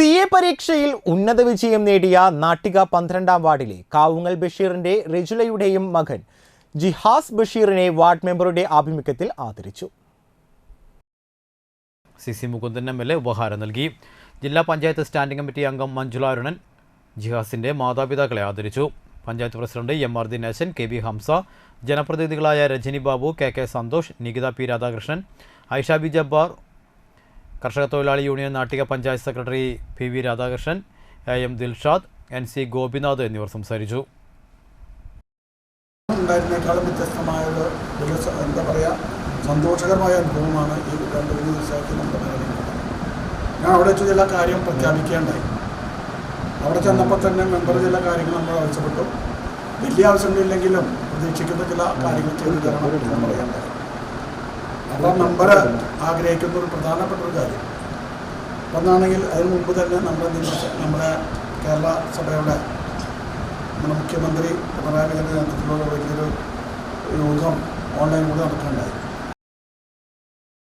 C A പരീക്ഷയിൽ ഉന്നത വിജയം നേടിയ നാട്ടിക പന്ത്രണ്ടാം വാർഡിലെ കാവുങ്ങൽ ബഷീറിന്റെ റിജുലയുടെയും മകൻ ജിഹാസ് ബഷീറിനെ വാർഡ് മെമ്പറുടെ ആഭിമുഖ്യത്തിൽ ആദരിച്ചു. C C Mukundan M L A ഉപഹാരം നൽകി. ജില്ലാ പഞ്ചായത്ത് സ്റ്റാൻഡിംഗ് കമ്മിറ്റി അംഗം മഞ്ജുള അരുണൻ ജിഹാസിന്റെ മാതാപിതാക്കളെ ആദരിച്ചു. Panchayat president M R Dineshan K B Hamsa ജനപ്രതിനിധികളായ Rajani Babu K K Santhosh Nikitha P Radhakrishnan Aisha B Jabbar കർഷക തൊഴിലാളി union Nattika panchayat secretary P V Radhakrishnan A M Dilshad N C Gopinath എന്നിവർ സംസാരിച്ചു. എന്താ സന്തോഷകരമായ അനുഭവമാണ് ഈ രണ്ട് മൂന്ന് ദിവസമായിട്ട് നമ്മുടെ നിലനിൽക്കുന്നത് ഞാൻ അവിടെ വെച്ച് ചില കാര്യം പ്രഖ്യാപിക്കേണ്ടായി. അവിടെ ചെന്നപ്പോൾ തന്നെ മെമ്പർ ചില കാര്യങ്ങൾ നമ്മൾ ആവശ്യപ്പെട്ടു. വലിയ ആവശ്യങ്ങളില്ലെങ്കിലും പ്രതീക്ഷിക്കുന്ന ചില കാര്യങ്ങൾ ചെയ്തു തരണം എന്ന് പറയണ്ടായി അപ്പോൾ നമ്പർ ആഗ്രഹിക്കുന്ന ഒരു പ്രധാനപ്പെട്ട ഒരു കാര്യം. ഒന്നാണെങ്കിൽ അതിന് മുമ്പ് തന്നെ നമ്മുടെ നമ്മുടെ കേരള സഭയുടെ നമ്മുടെ മുഖ്യമന്ത്രി പിണറായി വിജയന്റെ നേതൃത്വത്തിലുള്ള വലിയൊരു യോഗം ഓൺലൈനിലൂടെ നടക്കുകയുണ്ടായി.